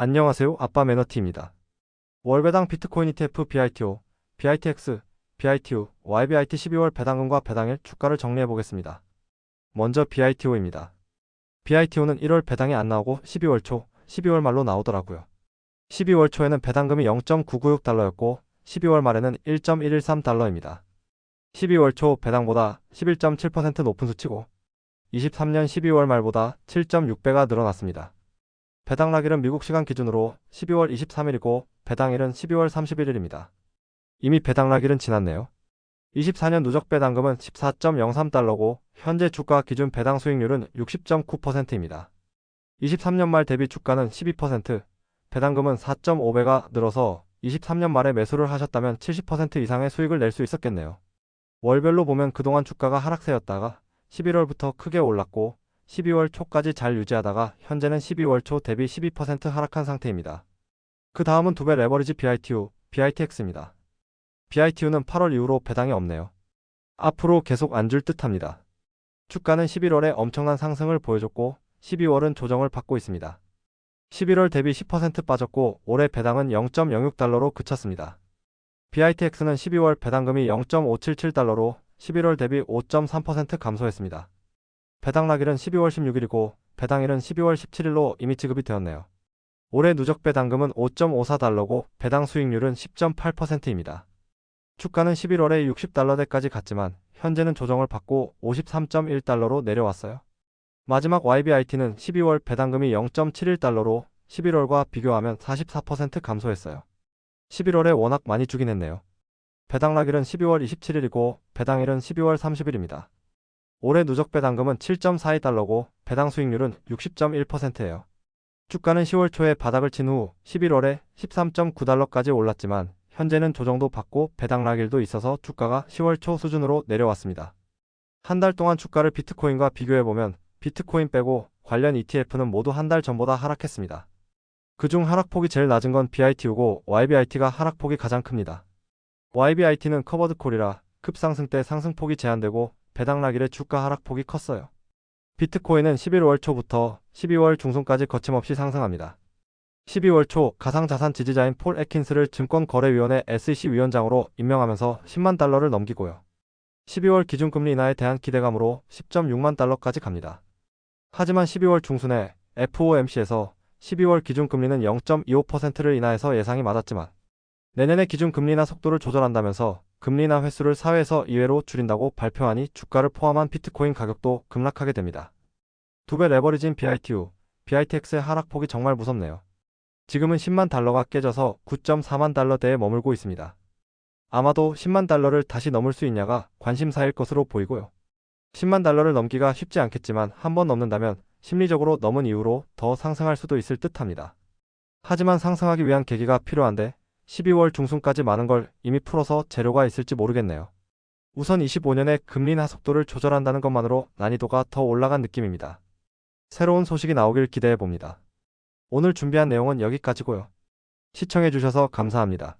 안녕하세요. 아빠 매너티입니다. 월배당 비트코인 ETF BITO, BITX, BITU, YBIT 12월 배당금과 배당일 주가를 정리해 보겠습니다. 먼저 BITO입니다. BITO는 1월 배당이 안 나오고 12월 초, 12월 말로 나오더라고요. 12월 초에는 배당금이 0.996달러였고 12월 말에는 1.113달러입니다. 12월 초 배당보다 11.7% 높은 수치고 23년 12월 말보다 7.6배가 늘어났습니다. 배당락일은 미국 시간 기준으로 12월 23일이고 배당일은 12월 31일입니다. 이미 배당락일은 지났네요. 24년 누적 배당금은 14.03달러고 현재 주가 기준 배당 수익률은 60.9%입니다. 23년 말 대비 주가는 12%, 배당금은 4.5배가 늘어서 23년 말에 매수를 하셨다면 70% 이상의 수익을 낼 수 있었겠네요. 월별로 보면 그동안 주가가 하락세였다가 11월부터 크게 올랐고 12월 초까지 잘 유지하다가 현재는 12월 초 대비 12% 하락한 상태입니다. 그 다음은 두 배 레버리지 BITU, BITX입니다. BITU는 8월 이후로 배당이 없네요. 앞으로 계속 안 줄 듯합니다. 주가는 11월에 엄청난 상승을 보여줬고 12월은 조정을 받고 있습니다. 11월 대비 10% 빠졌고 올해 배당은 0.06달러로 그쳤습니다. BITX는 12월 배당금이 0.577달러로 11월 대비 5.3% 감소했습니다. 배당락일은 12월 16일이고 배당일은 12월 17일로 이미 지급이 되었네요. 올해 누적 배당금은 5.54달러고 배당 수익률은 10.8%입니다. 주가는 11월에 60달러대까지 갔지만 현재는 조정을 받고 53.1달러로 내려왔어요. 마지막 YBIT는 12월 배당금이 0.71달러로 11월과 비교하면 44% 감소했어요. 11월에 워낙 많이 주긴 했네요. 배당락일은 12월 27일이고 배당일은 12월 30일입니다. 올해 누적 배당금은 7.42달러고 배당 수익률은 60.1%예요. 주가는 10월 초에 바닥을 친 후 11월에 13.9달러까지 올랐지만 현재는 조정도 받고 배당 락일도 있어서 주가가 10월 초 수준으로 내려왔습니다. 한 달 동안 주가를 비트코인과 비교해보면 비트코인 빼고 관련 ETF는 모두 한 달 전보다 하락했습니다. 그중 하락폭이 제일 낮은 건 BITU고 YBIT가 하락폭이 가장 큽니다. YBIT는 커버드 콜이라 급상승 때 상승폭이 제한되고 배당락일의 주가 하락폭이 컸어요. 비트코인은 11월 초부터 12월 중순까지 거침없이 상승합니다. 12월 초 가상자산 지지자인 폴 에킨스를 증권거래위원회 SEC 위원장으로 임명하면서 10만 달러를 넘기고요. 12월 기준금리 인하에 대한 기대감으로 10.6만 달러까지 갑니다. 하지만 12월 중순에 FOMC에서 12월 기준금리는 0.25%를 인하해서 예상이 맞았지만 내년에 기준금리 인하 속도를 조절한다면서 금리 인하 횟수를 4회에서 2회로 줄인다고 발표하니 주가를 포함한 비트코인 가격도 급락하게 됩니다. 두 배 레버리진 BITU, BITX의 하락폭이 정말 무섭네요. 지금은 10만 달러가 깨져서 9.4만 달러대에 머물고 있습니다. 아마도 10만 달러를 다시 넘을 수 있냐가 관심사일 것으로 보이고요. 10만 달러를 넘기가 쉽지 않겠지만 한 번 넘는다면 심리적으로 넘은 이후로 더 상승할 수도 있을 듯 합니다. 하지만 상승하기 위한 계기가 필요한데 12월 중순까지 많은 걸 이미 풀어서 재료가 있을지 모르겠네요. 우선 25년의 금리 인하 속도를 조절한다는 것만으로 난이도가 더 올라간 느낌입니다. 새로운 소식이 나오길 기대해 봅니다. 오늘 준비한 내용은 여기까지고요. 시청해 주셔서 감사합니다.